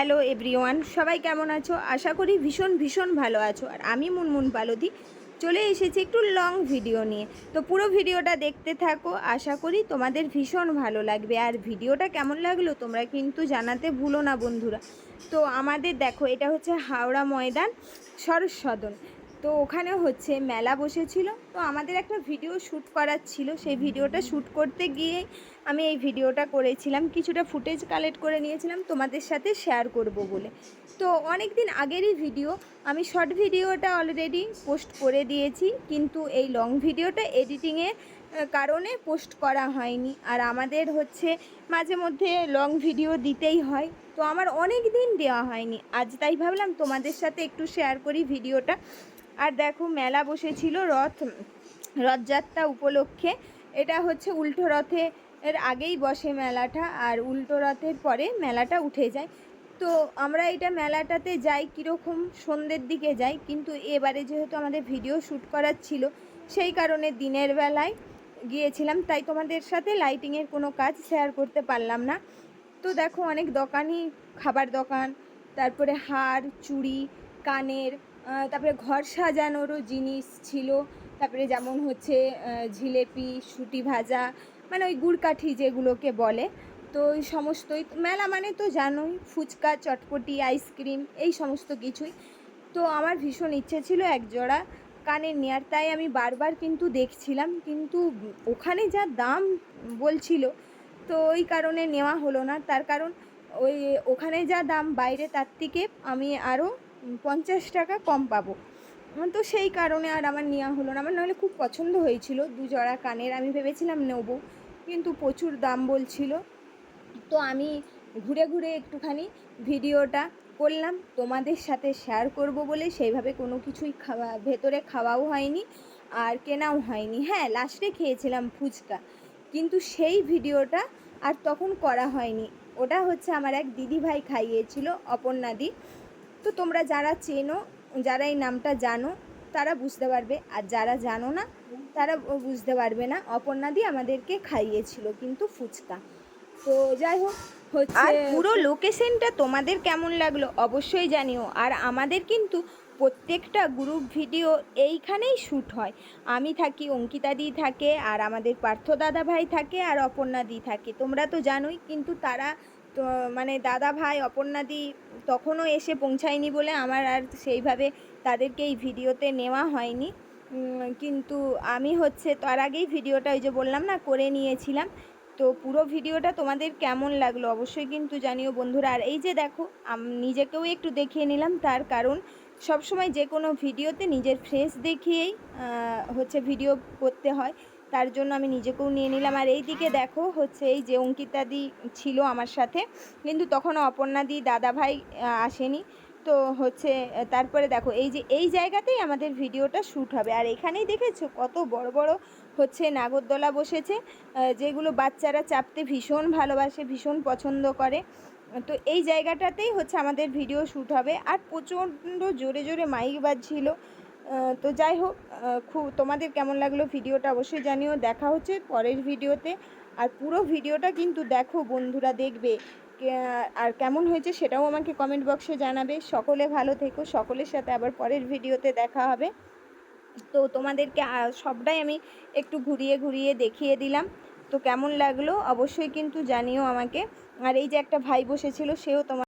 Hello everyone, সবাই কেমন আছো? আশা করি ভীষণ ভীষণ ভালো আছো। আর আমি মুনমুন পালতি চলে এসেছি একটু লং ভিডিও নিয়ে। তো পুরো ভিডিওটা দেখতে থাকো, আশা করি তোমাদের ভীষণ ভালো লাগবে। আর ভিডিওটা কেমন লাগল তোমরা কিন্তু জানাতে ভুলো না বন্ধুরা। তো আমাদের দেখো, এটা হচ্ছে হাওড়া ময়দান সরস সদন তো ওখানে হচ্ছে মেলা বসেছিল। তো আমাদের একটা ভিডিও শ্যুট করার ছিল। সেই ভিডিওটা শ্যুট করতে গিয়েই আমি এই ভিডিওটা করেছিলাম। কিছুটা ফুটেজ কালেক্ট করে নিয়েছিলাম। তোমাদের সাথে শেয়ার করব বলে। তো অনেক দিন আগেরই ভিডিও আমি শর্ট ভিডিওটা অলরেডি পোস্ট করে দিয়েছি। কিন্তু এই লং ভিডিওটা এডিটিংয়ের কারণে পোস্ট করা হয়নি। আর আমাদের হচ্ছে মাঝে মধ্যে লং ভিডিও দিতেই হয়। তো আমার অনেক দিন দেওয়া হয়নি। আজ তাই ভাবলাম তোমাদের সাথে একটু শেয়ার করি ভিডিওটা আর দেখো মেলা বসেছিল রথ, রথযাত্রা উপলক্ষে। এটা হচ্ছে উল্টো রথে এর আগেই বসে মেলাটা আর উল্টো রথের পরে মেলাটা উঠে যায়। তো আমরা এটা মেলাটাতে যাই কীরকম সন্ধ্যের দিকে যাই, কিন্তু এবারে যেহেতু আমাদের ভিডিও শ্যুট করার ছিল, সেই কারণে দিনের বেলায় গিয়েছিলাম। তাই তোমাদের সাথে লাইটিংয়ের কোনো কাজ শেয়ার করতে পারলাম না। তো দেখো অনেক দোকানই, খাবার দোকান, তারপরে হার, চুড়ি, কানের তারপরে ঘর সাজানোরও জিনিস ছিল। তারপরে যেমন হচ্ছে জিলেপি সুটি ভাজা মানে ওই গুড়কাঠি যেগুলোকে বলে। তো ওই সমস্তই, মেলা মানে তো জানোই, ফুচকা, চটপটি, আইসক্রিম, এই সমস্ত কিছুই। তো আমার ভীষণ ইচ্ছে ছিল এক জোড়া কানের নেয়ার, তাই আমি বারবার কিন্তু দেখছিলাম, কিন্তু ওখানে যা দাম বলছিল, তো ওই কারণে নেওয়া হলো না। তার কারণ ওই, ওখানে যা দাম বাইরে, তার থেকে আমি আরও পঞ্চাশ টাকা কম পাবো। তো সেই কারণে আর আমার নেওয়া হলো না। আমার নাহলে খুব পছন্দ হয়েছিল। দু জোড়া কানের আমি ভেবেছিলাম নেব, কিন্তু প্রচুর দাম বলছিল। তো আমি ঘুরে ঘুরে একটুখানি ভিডিওটা করলাম। তোমাদের সাথে শেয়ার করব বলে সেইভাবে কোনো কিছুই খাওয়া, ভেতরে খাওয়াও হয়নি আর কেনাও হয়নি। হ্যাঁ লাস্টে খেয়েছিলাম ফুচকা, কিন্তু সেই ভিডিওটা আর তখন করা হয়নি। ওটা হচ্ছে আমার এক দিদি ভাই খাইয়েছিল অপর্ণাদি তো তোমরা যারা চেনো, যারা এই নামটা জানো, তারা বুঝতে পারবে। আর যারা জানো না, তারা বুঝতে পারবে না। অপর্ণাদি আমাদেরকে খাইয়েছিল কিন্তু ফুচকা। তো যাই হোক আর পুরো লোকেশনটা তোমাদের কেমন লাগল অবশ্যই জানিও। আর আমাদের কিন্তু প্রত্যেকটা গ্রুপ ভিডিও এইখানেই শ্যুট হয়। আমি থাকি, অঙ্কিতাদি থাকে, আর আমাদের পার্থ দাদা ভাই থাকে, আর অপর্ণাদি থাকে। তোমরা তো জানোই, কিন্তু তারা তো মানে দাদা ভাই অপর্ণাদি তখনও এসে পৌঁছায়নি বলে আমার আর সেইভাবে তাদেরকে এই ভিডিওতে নেওয়া হয়নি। কিন্তু আমি হচ্ছে তার আগেই ভিডিওটা ওই যে বললাম না, করে নিয়েছিলাম। তো পুরো ভিডিওটা তোমাদের কেমন লাগল অবশ্যই কিন্তু জানিও বন্ধুরা। আর এই যে দেখো নিজেকেও একটু দেখিয়ে নিলাম, তার কারণ সবসময় যে কোনো ভিডিওতে নিজের ফ্রেস দেখিয়েই হচ্ছে ভিডিও করতে হয়, তার জন্য আমি নিজেকেও নিয়ে নিলাম। আর এই দিকে দেখো, হচ্ছে এই যে অঙ্কিতাদি ছিল আমার সাথে, কিন্তু তখন অপর্ণাদি দাদাভাই আসেনি। তো হচ্ছে তারপরে দেখো, এই যে, এই জায়গাতেই আমাদের ভিডিওটা শ্যুট হবে। আর এখানেই দেখেছ কত বড় বড় হচ্ছে নাগরদোলা বসেছে যেগুলো বাচ্চারা চাপতে ভীষণ ভালোবাসে, ভীষণ পছন্দ করে। তো এই জায়গাটাতেই হচ্ছে আমাদের ভিডিও শ্যুট হবে। আর প্রচণ্ড জোরে জোরে মাইক বাজছিল। তো যাই হোক খুব, তোমাদের কেমন লাগল ভিডিওটা অবশ্যই জানিও। দেখা হচ্ছে পরের ভিডিওতে। আর পুরো ভিডিওটা কিন্তু দেখো, বন্ধুরা দেখবে। আর কেমন হয়েছে সেটাও আমাকে কমেন্ট বক্সে জানাবে। সকলে ভালো থেকো, সকলের সাথে আবার পরের ভিডিওতে দেখা হবে। তো তোমাদেরকে সবটাই আমি একটু ঘুরিয়ে ঘুরিয়ে দেখিয়ে দিলাম। তো কেমন লাগল অবশ্যই কিন্তু জানিও আমাকে। আর এই যে একটা ভাই বসেছিল, সেও তোমার